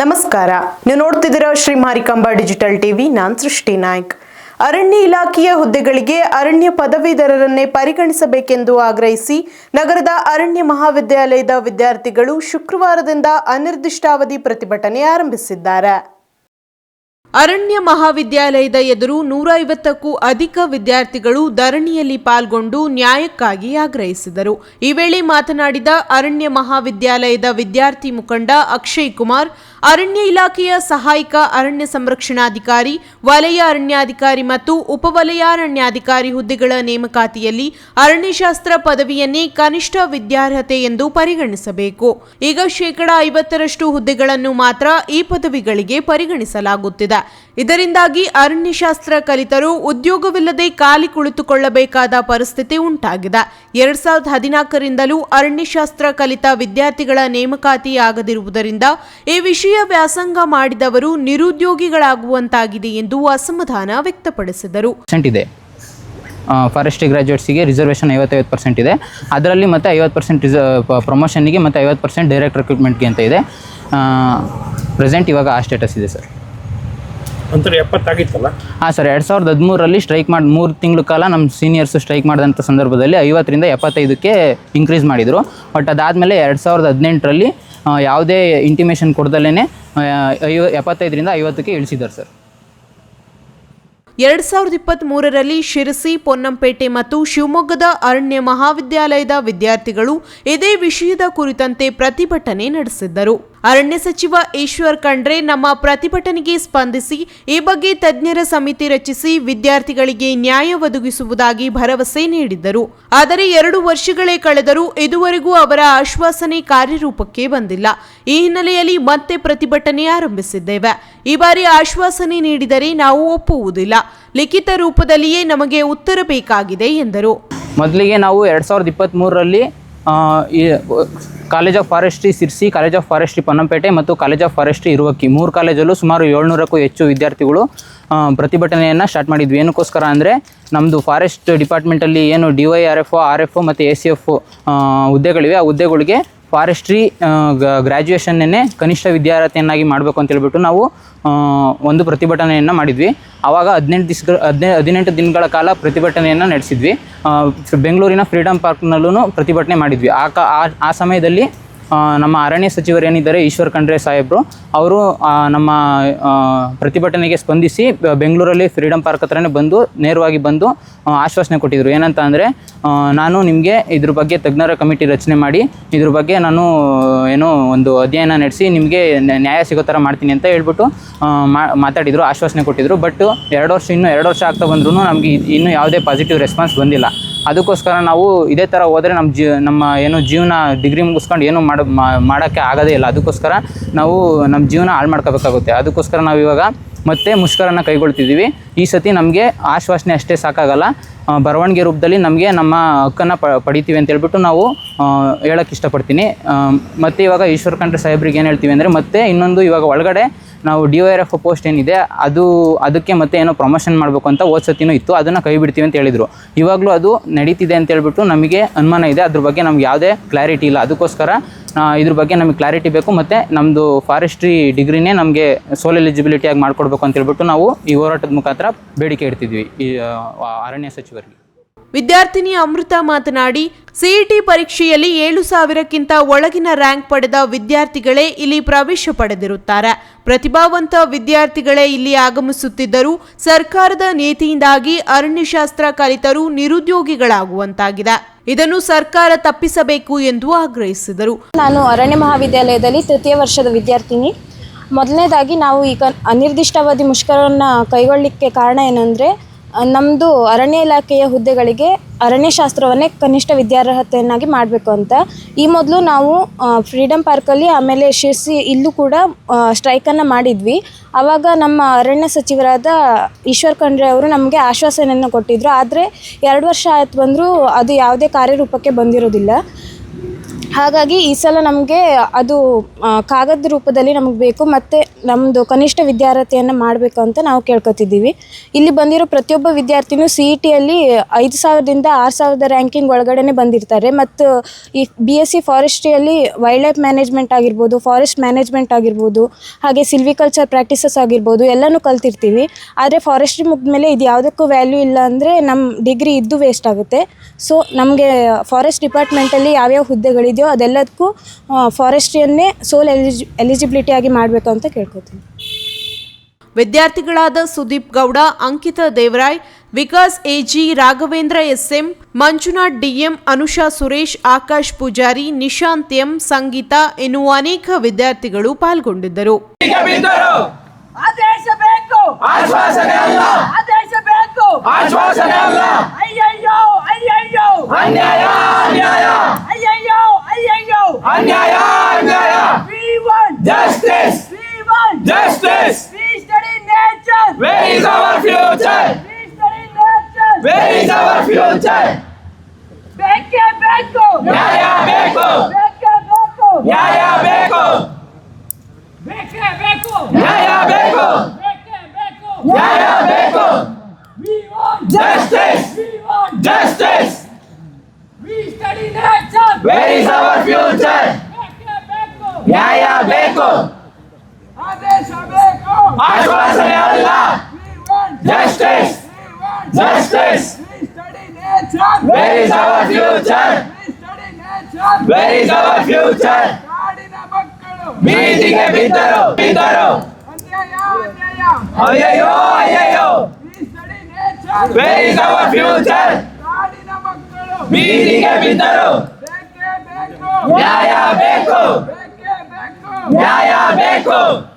ನಮಸ್ಕಾರ. ನೀವು ನೋಡ್ತಿದ್ದೀರಾ ಶ್ರೀ ಮಾರಿಕಾಂಬಾ ಡಿಜಿಟಲ್ ಟಿವಿ. ನಾನ್ ಸೃಷ್ಟಿ ನಾಯ್ಕ್. ಅರಣ್ಯ ಇಲಾಖೆಯ ಹುದ್ದೆಗಳಿಗೆ ಅರಣ್ಯ ಪದವೀಧರರನ್ನೇ ಪರಿಗಣಿಸಬೇಕೆಂದು ಆಗ್ರಹಿಸಿ ನಗರದ ಅರಣ್ಯ ಮಹಾವಿದ್ಯಾಲಯದ ವಿದ್ಯಾರ್ಥಿಗಳು ಶುಕ್ರವಾರದಿಂದ ಅನಿರ್ದಿಷ್ಟಾವಧಿ ಪ್ರತಿಭಟನೆ ಆರಂಭಿಸಿದ್ದಾರೆ. ಅರಣ್ಯ ಮಹಾವಿದ್ಯಾಲಯದ ಎದುರು ನೂರ ಐವತ್ತಕ್ಕೂ ಅಧಿಕ ವಿದ್ಯಾರ್ಥಿಗಳು ಧರಣಿಯಲ್ಲಿ ಪಾಲ್ಗೊಂಡು ನ್ಯಾಯಕ್ಕಾಗಿ ಆಗ್ರಹಿಸಿದರು. ಈ ವೇಳೆ ಮಾತನಾಡಿದ ಅರಣ್ಯ ಮಹಾವಿದ್ಯಾಲಯದ ವಿದ್ಯಾರ್ಥಿ ಮುಖಂಡ ಅಕ್ಷಯ್ ಕುಮಾರ್, ಅರಣ್ಯ ಇಲಾಖೆಯ ಸಹಾಯಕ ಅರಣ್ಯ ಸಂರಕ್ಷಣಾಧಿಕಾರಿ, ವಲಯ ಅರಣ್ಯಾಧಿಕಾರಿ ಮತ್ತು ಉಪವಲಯಾರಣ್ಯಾಧಿಕಾರಿ ಹುದ್ದೆಗಳ ನೇಮಕಾತಿಯಲ್ಲಿ ಅರಣ್ಯಶಾಸ್ತ್ರ ಪದವಿಯನ್ನೇ ಕನಿಷ್ಠ ವಿದ್ಯಾರ್ಹತೆ ಎಂದು ಪರಿಗಣಿಸಬೇಕು. ಈಗ ಶೇಕಡಾ ಐವತ್ತರಷ್ಟು ಹುದ್ದೆಗಳನ್ನು ಮಾತ್ರ ಈ ಪದವಿಗಳಿಗೆ ಪರಿಗಣಿಸಲಾಗುತ್ತಿದೆ. ಇದರಿಂದಾಗಿ ಅರಣ್ಯಶಾಸ್ತ್ರ ಕಲಿತರು ಉದ್ಯೋಗವಿಲ್ಲದೆ ಖಾಲಿ ಕುಳಿತುಕೊಳ್ಳಬೇಕಾದ ಪರಿಸ್ಥಿತಿ ಉಂಟಾಗಿದೆ. ಎರಡ್ ಸಾವಿರದ ಹದಿನಾಲ್ಕರಿಂದಲೂ ಅರಣ್ಯಶಾಸ್ತ್ರ ಕಲಿತ ವಿದ್ಯಾರ್ಥಿಗಳ ನೇಮಕಾತಿಯಾಗದಿರುವುದರಿಂದ ಈ ವಿಷಯ ವ್ಯಾಸಂಗ ಮಾಡಿದವರು ನಿರುದ್ಯೋಗಿಗಳಾಗುವಂತಾಗಿದೆ ಎಂದು ಅಸಮಾಧಾನ ವ್ಯಕ್ತಪಡಿಸಿದರು. ಇದೆ. ಫಾರೆಸ್ಟ್ರಿ ಗ್ರ್ಯಾಜುಯೇಟ್ಸಿಗೆ ರಿಸರ್ವೇಷನ್ ಐವತ್ತೈವತ್ತು ಪರ್ಸೆಂಟ್ ಇದೆ. ಅದರಲ್ಲಿ ಮತ್ತು ಐವತ್ತು ಪರ್ಸೆಂಟ್ ರಿಸ ಪ್ರಮೋಷನ್ನಿಗೆ ಮತ್ತು ಐವತ್ತು ಪರ್ಸೆಂಟ್ ಡೈರೆಕ್ಟ್ ರಿಕ್ರೂಟ್ಮೆಂಟ್ಗೆ ಅಂತ ಇದೆ. ಪ್ರೆಸೆಂಟ್ ಇವಾಗ ಆ ಸ್ಟೇಟಸ್ ಇದೆ ಸರ್ ಒಂಥರ ಎಪ್ಪತ್ತಾಗಿತ್ತಲ್ಲ? ಹಾಂ ಸರ್ ಎರಡು ಸಾವಿರದ ಹದಿಮೂರರಲ್ಲಿ ಸ್ಟ್ರೈಕ್ ಮಾಡಿ ಮೂರು ತಿಂಗಳ ಕಾಲ ನಮ್ಮ ಸೀನಿಯರ್ಸ್ ಸ್ಟ್ರೈಕ್ ಮಾಡಿದಂಥ ಸಂದರ್ಭದಲ್ಲಿ ಐವತ್ತರಿಂದ ಎಪ್ಪತ್ತೈದಕ್ಕೆ ಇನ್ಕ್ರೀಸ್ ಮಾಡಿದರು. ಬಟ್ ಅದಾದಮೇಲೆ ಎರಡು ಸಾವಿರದ ಹದಿನೆಂಟರಲ್ಲಿ ಯಾವುದೇ ಇಂಟಿಮೇಷನ್ ಕೊಡ್ದಲೇ ಐವ ಎಪ್ಪತ್ತೈದರಿಂದ ಐವತ್ತಕ್ಕೆ ಇಳಿಸಿದ್ದಾರೆ ಸರ್. ಎರಡ್ ಸಾವಿರದ ಇಪ್ಪತ್ತ್ ಮೂರರಲ್ಲಿ ಶಿರಸಿ ಪೊನ್ನಂಪೇಟೆ ಮತ್ತು ಶಿವಮೊಗ್ಗದ ಅರಣ್ಯ ಮಹಾವಿದ್ಯಾಲಯದ ವಿದ್ಯಾರ್ಥಿಗಳು ಇದೇ ವಿಷಯದ ಕುರಿತಂತೆ ಪ್ರತಿಭಟನೆ ನಡೆಸಿದ್ದರು. ಅರಣ್ಯ ಸಚಿವ ಈಶ್ವರ್ ಖಂಡ್ರೆ ನಮ್ಮ ಪ್ರತಿಭಟನೆಗೆ ಸ್ಪಂದಿಸಿ, ಈ ಬಗ್ಗೆ ತಜ್ಞರ ಸಮಿತಿ ರಚಿಸಿ ವಿದ್ಯಾರ್ಥಿಗಳಿಗೆ ನ್ಯಾಯ ಒದಗಿಸುವುದಾಗಿ ಭರವಸೆ ನೀಡಿದ್ದರು. ಆದರೆ ಎರಡು ವರ್ಷಗಳೇ ಕಳೆದರೂ ಇದುವರೆಗೂ ಅವರ ಆಶ್ವಾಸನೆ ಕಾರ್ಯರೂಪಕ್ಕೆ ಬಂದಿಲ್ಲ. ಈ ಹಿನ್ನೆಲೆಯಲ್ಲಿ ಮತ್ತೆ ಪ್ರತಿಭಟನೆ ಆರಂಭಿಸಿದ್ದೇವೆ. ಈ ಬಾರಿ ಆಶ್ವಾಸನೆ ನೀಡಿದರೆ ನಾವು ಒಪ್ಪುವುದಿಲ್ಲ. ಲಿಖಿತ ರೂಪದಲ್ಲಿಯೇ ನಮಗೆ ಉತ್ತರ ಬೇಕಾಗಿದೆ ಎಂದರು. ಮೊದಲಿಗೆ ನಾವು ಎರಡು ಸಾವಿರದ ಇಪ್ಪತ್ತ್ಮೂರರಲ್ಲಿ ಈ college of forestry Sirsi college of forestry Ponnampet ಮತ್ತು ಕಾಲೇಜ್ ಆಫ್ ಫಾರೆಸ್ಟ್ರಿ ಇರುವಕ್ಕಿ ಮೂರು ಕಾಲೇಜಲ್ಲೂ ಸುಮಾರು ಏಳ್ನೂರಕ್ಕೂ ಹೆಚ್ಚು ವಿದ್ಯಾರ್ಥಿಗಳು ಪ್ರತಿಭಟನೆಯನ್ನು ಸ್ಟಾರ್ಟ್ ಮಾಡಿದ್ವಿ. ಏನಕ್ಕೋಸ್ಕರ ಅಂದರೆ ನಮ್ಮದು ಫಾರೆಸ್ಟ್ ಡಿಪಾರ್ಟ್ಮೆಂಟಲ್ಲಿ ಏನು D Y R F R F ಮತ್ತು ಎ ಸಿ ಎಫ್ ಹುದ್ದೆಗಳಿವೆ. ಆ ಹುದ್ದೆಗಳಿಗೆ ಫಾರೆಸ್ಟ್ರಿ ಗ್ರ್ಯಾಜುಯೇಷನ್ನೇ ಕನಿಷ್ಠ ವಿದ್ಯಾರ್ಥಿಯನ್ನಾಗಿ ಮಾಡಬೇಕು ಅಂತ ಹೇಳ್ಬಿಟ್ಟು ನಾವು ಒಂದು ಪ್ರತಿಭಟನೆಯನ್ನು ಮಾಡಿದ್ವಿ. ಆವಾಗ ಹದಿನೆಂಟು ದಿವಸ ಹದಿನೈದು ಹದಿನೆಂಟು ದಿನಗಳ ಕಾಲ ಪ್ರತಿಭಟನೆಯನ್ನು ನಡೆಸಿದ್ವಿ. ಬೆಂಗಳೂರಿನ ಫ್ರೀಡಮ್ ಪಾರ್ಕ್ನಲ್ಲೂ ಪ್ರತಿಭಟನೆ ಮಾಡಿದ್ವಿ. ಆ, ಆ- ಸಮಯದಲ್ಲಿ ನಮ್ಮ ಅರಣ್ಯ ಸಚಿವರು ಏನಿದ್ದಾರೆ, ಈಶ್ವರ್ ಖಂಡ್ರೆ ಸಾಹೇಬರು, ಅವರು ನಮ್ಮ ಪ್ರತಿಭಟನೆಗೆ ಸ್ಪಂದಿಸಿ ಬೆಂಗಳೂರಲ್ಲಿ ಫ್ರೀಡಮ್ ಪಾರ್ಕ್ ಹತ್ರನೇ ಬಂದು, ನೇರವಾಗಿ ಬಂದು ಆಶ್ವಾಸನೆ ಕೊಟ್ಟಿದ್ದರು ಏನಂತ ಅಂದರೆ ನಾನು ನಿಮಗೆ ಇದ್ರ ಬಗ್ಗೆ ತಜ್ಞರ ಕಮಿಟಿ ರಚನೆ ಮಾಡಿ, ಇದ್ರ ಬಗ್ಗೆ ನಾನು, ಏನೋ ಒಂದು ಅಧ್ಯಯನ ನಡೆಸಿ, ನಿಮಗೆ ನ್ಯಾಯ ಸಿಗೋ ಥರ ಮಾಡ್ತೀನಿ ಅಂತ ಹೇಳ್ಬಿಟ್ಟು ಮಾತಾಡಿದರು, ಆಶ್ವಾಸನೆ ಕೊಟ್ಟಿದ್ದರು ಬಟ್, ಎರಡು ವರ್ಷ, ಇನ್ನೂ ಎರಡು ವರ್ಷ ಆಗ್ತಾ ಬಂದ್ರೂ ನಮಗೆ ಇನ್ನೂ ಯಾವುದೇ ಪಾಸಿಟಿವ್ ರೆಸ್ಪಾನ್ಸ್ ಬಂದಿಲ್ಲ. ಅದಕ್ಕೋಸ್ಕರ ನಾವು ಇದೇ ಥರ ಹೋದರೆ ನಮ್ಮ ಜೀ, ನಮ್ಮ ಏನು ಜೀವನ ಡಿಗ್ರಿ ಮುಗಿಸ್ಕೊಂಡು ಏನು ಮಾಡ ಮಾಡೋಕ್ಕೆ ಆಗೋದೇ ಇಲ್ಲ. ಅದಕ್ಕೋಸ್ಕರ ನಾವು ನಮ್ಮ ಜೀವನ ಹಾಳು ಮಾಡ್ಕೋಬೇಕಾಗುತ್ತೆ. ಅದಕ್ಕೋಸ್ಕರ ನಾವು ಇವಾಗ ಮತ್ತೆ ಮುಷ್ಕರನ ಕೈಗೊಳ್ತಿದ್ದೀವಿ. ಈ ಸತಿ ನಮಗೆ ಆಶ್ವಾಸನೆ ಅಷ್ಟೇ ಸಾಕಾಗಲ್ಲ. ಬರವಣಿಗೆ ರೂಪದಲ್ಲಿ ನಮಗೆ ನಮ್ಮ ಹಕ್ಕನ್ನು ಪ, ಪಡಿತೀವಿ ಅಂತ ಹೇಳ್ಬಿಟ್ಟು ನಾವು ಹೇಳೋಕ್ಕೆ ಇಷ್ಟಪಡ್ತೀನಿ. ಮತ್ತು ಇವಾಗ ಈಶ್ವರ ಖಂಡ್ರೆ ಸಾಹೇಬ್ರಿಗೆ ಏನು ಹೇಳ್ತೀವಿ ಅಂದರೆ ಮತ್ತೆ ಇನ್ನೊಂದು ಇವಾಗ ಒಳಗಡೆ ನಾವು ಡಿ ಆರ್ ಎಫ್ ಪೋಸ್ಟ್ ಏನಿದೆ, ಅದು, ಅದಕ್ಕೆ ಮತ್ತೆ ಏನೋ ಪ್ರಮೋಷನ್ ಮಾಡಬೇಕು ಅಂತ ಹೋದ ಸತಿನೂ ಇತ್ತು, ಅದನ್ನು ಕೈ ಬಿಡ್ತೀವಿ ಅಂತ ಹೇಳಿದರು. ಇವಾಗಲೂ ಅದು ನಡೀತಿದೆ ಅಂತ ಹೇಳ್ಬಿಟ್ಟು ನಮಗೆ ಅನುಮಾನ ಇದೆ, ಅದ್ರ ಬಗ್ಗೆ ನಮ್ಗೆ ಯಾವುದೇ ಕ್ಲಾರಿಟಿ ಇಲ್ಲ. ಅದಕ್ಕೋಸ್ಕರ ಇದ್ರ ಬಗ್ಗೆ ನಮಗೆ ಕ್ಲಾರಿಟಿ ಬೇಕು ಮತ್ತು ನಮ್ಮದು ಫಾರೆಸ್ಟ್ರಿ ಡಿಗ್ರಿನೇ ನಮಗೆ ಸೋಲ್ ಎಲಿಜಿಬಿಲಿಟಿಯಾಗಿ ಮಾಡಿಕೊಡ್ಬೇಕು ಅಂತ ಹೇಳ್ಬಿಟ್ಟು ನಾವು ಈ ಹೋರಾಟದ ಮುಖಾಂತರ ಬೇಡಿಕೆ ಇಡ್ತಿದ್ವಿ, ಈ ಅರಣ್ಯ ಸಚಿವರಿಗೆ. ವಿದ್ಯಾರ್ಥಿನಿ ಅಮೃತ ಮಾತನಾಡಿ, ಸಿಇಟಿ ಪರೀಕ್ಷೆಯಲ್ಲಿ ಏಳು ಸಾವಿರಕ್ಕಿಂತ ಒಳಗಿನ ರ್ಯಾಂಕ್ ಪಡೆದ ವಿದ್ಯಾರ್ಥಿಗಳೇ ಇಲ್ಲಿ ಪ್ರವೇಶ ಪಡೆದಿರುತ್ತಾರೆ. ಪ್ರತಿಭಾವಂತ ವಿದ್ಯಾರ್ಥಿಗಳೇ ಇಲ್ಲಿ ಆಗಮಿಸುತ್ತಿದ್ದರೂ, ಸರ್ಕಾರದ ನೀತಿಯಿಂದಾಗಿ ಅರಣ್ಯಶಾಸ್ತ್ರ ಕಲಿತರು ನಿರುದ್ಯೋಗಿಗಳಾಗುವಂತಾಗಿದೆ. ಇದನ್ನು ಸರ್ಕಾರ ತಪ್ಪಿಸಬೇಕು ಎಂದು ಆಗ್ರಹಿಸಿದರು. ನಾನು ಅರಣ್ಯ ಮಹಾವಿದ್ಯಾಲಯದಲ್ಲಿ ತೃತೀಯ ವರ್ಷದ ವಿದ್ಯಾರ್ಥಿನಿ. ಮೊದಲನೇದಾಗಿ ನಾವು ಈಗ ಅನಿರ್ದಿಷ್ಟಾವಧಿ ಮುಷ್ಕರವನ್ನು ಕೈಗೊಳ್ಳಲಿಕ್ಕೆ ಕಾರಣ ಏನಂದರೆ ನಮ್ಮದು ಅರಣ್ಯ ಇಲಾಖೆಯ ಹುದ್ದೆಗಳಿಗೆ ಅರಣ್ಯಶಾಸ್ತ್ರವನ್ನೇ ಕನಿಷ್ಠ ವಿದ್ಯಾರ್ಹತೆಯನ್ನಾಗಿ ಮಾಡಬೇಕು ಅಂತ. ಈ ಮೊದಲು ನಾವು ಫ್ರೀಡಮ್ ಪಾರ್ಕಲ್ಲಿ ಆಮೇಲೆ ಶಿರ್ಸಿ ಇಲ್ಲೂ ಕೂಡ ಸ್ಟ್ರೈಕನ್ನು ಮಾಡಿದ್ವಿ. ಆವಾಗ ನಮ್ಮ ಅರಣ್ಯ ಸಚಿವರಾದ ಈಶ್ವರ್ ಖಂಡ್ರೆ ಅವರು ನಮಗೆ ಆಶ್ವಾಸನೆಯನ್ನು ಕೊಟ್ಟಿದ್ದರು ಆದರೆ ಎರಡು ವರ್ಷ ಆಯ್ತು ಬಂದರೂ ಅದು ಯಾವುದೇ ಕಾರ್ಯರೂಪಕ್ಕೆ ಬಂದಿರೋದಿಲ್ಲ. ಹಾಗಾಗಿ ಈ ಸಲ ನಮಗೆ ಅದು ಕಾಗದ ರೂಪದಲ್ಲಿ ನಮಗೆ ಬೇಕು ಮತ್ತು ನಮ್ಮದು ಕನಿಷ್ಠ ವಿದ್ಯಾರ್ಹತೆಯನ್ನು ಮಾಡಬೇಕು ಅಂತ ನಾವು ಕೇಳ್ಕೊತಿದ್ದೀವಿ. ಇಲ್ಲಿ ಬಂದಿರೋ ಪ್ರತಿಯೊಬ್ಬ ವಿದ್ಯಾರ್ಥಿನೂ ಸಿ ಇ ಟಿಯಲ್ಲಿ ಐದು ಸಾವಿರದಿಂದ ಆರು ಸಾವಿರದ ರ್ಯಾಂಕಿಂಗ್ ಒಳಗಡೆ ಬಂದಿರ್ತಾರೆ. ಮತ್ತು ಈ ಬಿ ಎಸ್ ಸಿ ಫಾರೆಸ್ಟ್ರಿಯಲ್ಲಿ ವೈಲ್ಡ್ ಲೈಫ್ ಮ್ಯಾನೇಜ್ಮೆಂಟ್ ಆಗಿರ್ಬೋದು ಫಾರೆಸ್ಟ್ ಮ್ಯಾನೇಜ್ಮೆಂಟ್ ಆಗಿರ್ಬೋದು, ಹಾಗೆ ಸಿಲ್ವಿಕಲ್ಚರ್ ಪ್ರಾಕ್ಟೀಸಸ್ ಆಗಿರ್ಬೋದು, ಎಲ್ಲನೂ ಕಲ್ತಿರ್ತೀವಿ. ಆದರೆ ಫಾರೆಸ್ಟ್ರಿ ಮುಗಿದ್ಮೇಲೆ ಇದು ಯಾವುದಕ್ಕೂ ವ್ಯಾಲ್ಯೂ ಇಲ್ಲ ಅಂದರೆ ನಮ್ಮ ಡಿಗ್ರಿ ಇದ್ದು ವೇಸ್ಟ್ ಆಗುತ್ತೆ. ಸೊ ನಮಗೆ ಫಾರೆಸ್ಟ್ ಡಿಪಾರ್ಟ್ಮೆಂಟಲ್ಲಿ ಯಾವ್ಯಾವ ಹುದ್ದೆಗಳಿದೆಯೋ ಅದೆಲ್ಲದಕ್ಕೂ ಫಾರೆಸ್ಟ್ರಿಯನ್ನೇ ಸೋಲ್ ಎಲಿಜಿ ಎಲಿಜಿಬಿಲಿಟಿ ಆಗಿ ಮಾಡಬೇಕು ಅಂತ ಕೇಳ್ಕೊತೀನಿ. ವಿದ್ಯಾರ್ಥಿಗಳಾದ Sudeep Gowda Ankitha Devaray Vikas AG Raghavendra SM Manjunath DM Anusha Suresh Akash Poojari Nishanth M Sangeetha ಎನ್ನುವ ಅನೇಕ ವಿದ್ಯಾರ್ಥಿಗಳು ಪಾಲ್ಗೊಂಡಿದ್ದರು. ಆದೇಶ ಬೇಕು. ಅನ್ಯಾಯ ಅನ್ಯಾಯ we want Justice! we want Justice! we study nature Where is our future? we study nature Where is our future? ಬೇಕೇ ಬೇಕು ನ್ಯಾಯ ಬೇಕು ಬೇಕೇ ಬೇಕು ನ್ಯಾಯ ಬೇಕು ಬೇಕೇ ಬೇಕು ನ್ಯಾಯ ಬೇಕು ಬೇಕೇ ಬೇಕು ನ್ಯಾಯ ಬೇಕು we want Justice! we want Justice! we study nature Where is our future? ಬೇಕೇ ಬೇಕು ನ್ಯಾಯ ಬೇಕು ಆದೇಶ ಬೇಕು ಆಶ್ವಾಸನೆ ಅಲ್ಲ we want Justice! we want Justice! we study nature Where is our future? we study nature Where is our future? ಕಾಡಿನ ಮಕ್ಕಳು ಬೀದಿಗೆ ಬಿದ್ದರು ಬಿದ್ದರು ಅನ್ಯಾಯ ಅನ್ಯಾಯ ಅಯ್ಯಯ್ಯೋ ಅಯ್ಯಯ್ಯೋ we study nature Where is our future? ಕಾಡಿನ ಮಕ್ಕಳು ಬೀದಿಗೆ ಬಿದ್ದರು ಬೇಕೇ ಬೇಕು ನ್ಯಾಯ ಬೇಕು. ನ್ಯಾಯ ಬೇಕು.